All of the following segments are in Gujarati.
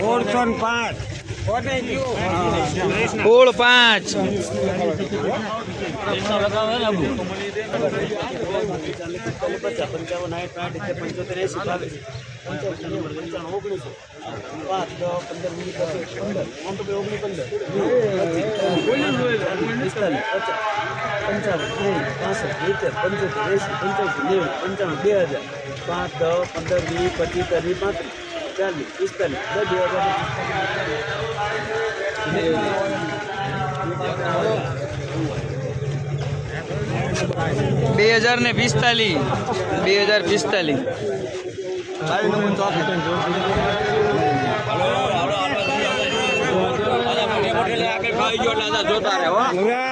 સોળસો ને પાંચ. સોળ પાંચ. ઓગણીસો પંદર પંચાવન સાઠ પાસઠ સિત્તેર પંચોતેર એસી પંચ્યાસી નેવું પંચાણું બે હજાર પાંચ દસ પંદર વીસ પચીસ ત્રીસ પાંત્રીસ ચાલીસ પિસ્તાલીસ. બે બે હજાર બે હજાર ને પિસ્તાલીસ બે હજાર પિસ્તાલીસ જોતા જોતા કેટલી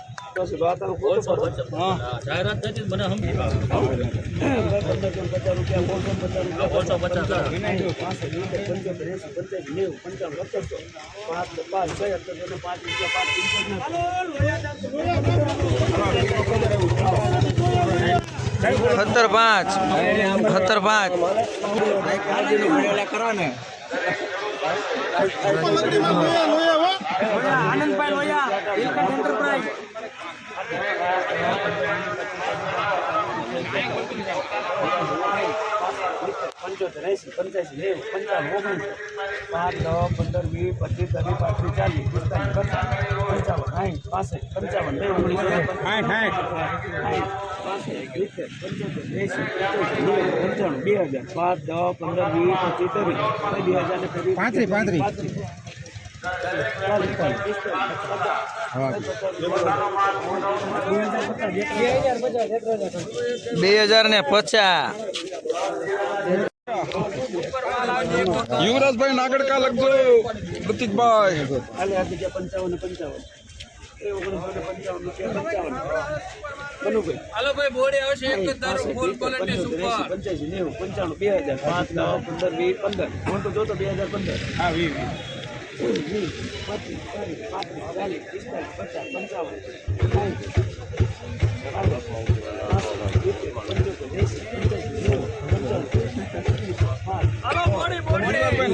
પછી વાત. જાહેરાત થતી મને સમજી પંદરસો પચાસ રૂપિયા બોલસો પચાસ પાંચસો પંચ્યાસી નેવું પંચાવન સત્તરસો પાંચ પાંચ છ પાંચ રૂપિયા પાંચ સત્તર પાંચ સત્તર પાંચ આનંદભાઈ લોયા એન્ટરપ્રાઇઝ પંચોતેર એંસી પંચ્યાસી નેવું પંચાવન ઓગણીસ પાંચ દસ પંદર વીસ પચીસ ત્રીસ પાંત્રીસ ચાલીસ પિસ્તાલીસ પચાસ પંચાવન સાઠ પાસઠ પંચાવન બે ઓગણીસ પંચાણું બે હજાર પાંચ દસ પંદર વીસ પચીસ ત્રીસ બે હજાર ને પાંત્રીસ પાંત્રીસ. બે હજાર ને પચાસ. યુવરાજભાઈ નાગડકા લખજો પ્રતિકભાઈ ખાલી આપી ગયા પંચાવન પંચાવન હાલો ભાઈ બોડે આવશે એક જ દારૂ ફૂલ ક્વોલિટી સુપર એંસી, પંચ્યાસી નેવું પંચાણું બે હજાર પાંચ દસ પંદર વીસ પંદર તો જોતો બે હજાર પંદર હા વીસ વીસ પચીસ ચાલીસ પાંત્રીસ ચાલીસ પિસ્તાલીસ પચાસ પંચાવન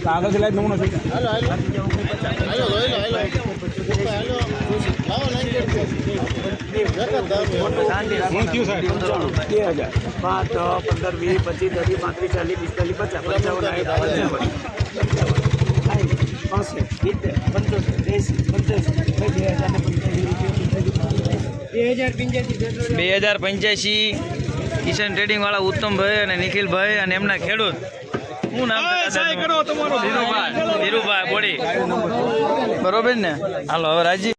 કાગળ લાઈ નમૂનો છે હજાર પાંચ પંદર વીસ પચીસ ત્રીસ પાંત્રીસ ચાલીસ પિસ્તાલીસ પચાસ પંચાવન સાઠ પંચાવન પંચાવન સાઠ પાસઠ સિત્તેર બે હજાર પંચ્યાસી બે હજાર પંચ્યાસી કિશન ટ્રેડિંગ વાળા ઉત્તમભાઈ અને નિખિલભાઈ અને એમના ખેડૂત. શું નામ ધીરુભાઈ. ધીરુભાઈ બોડી. બરોબર ને? હાલો હવે રાજી.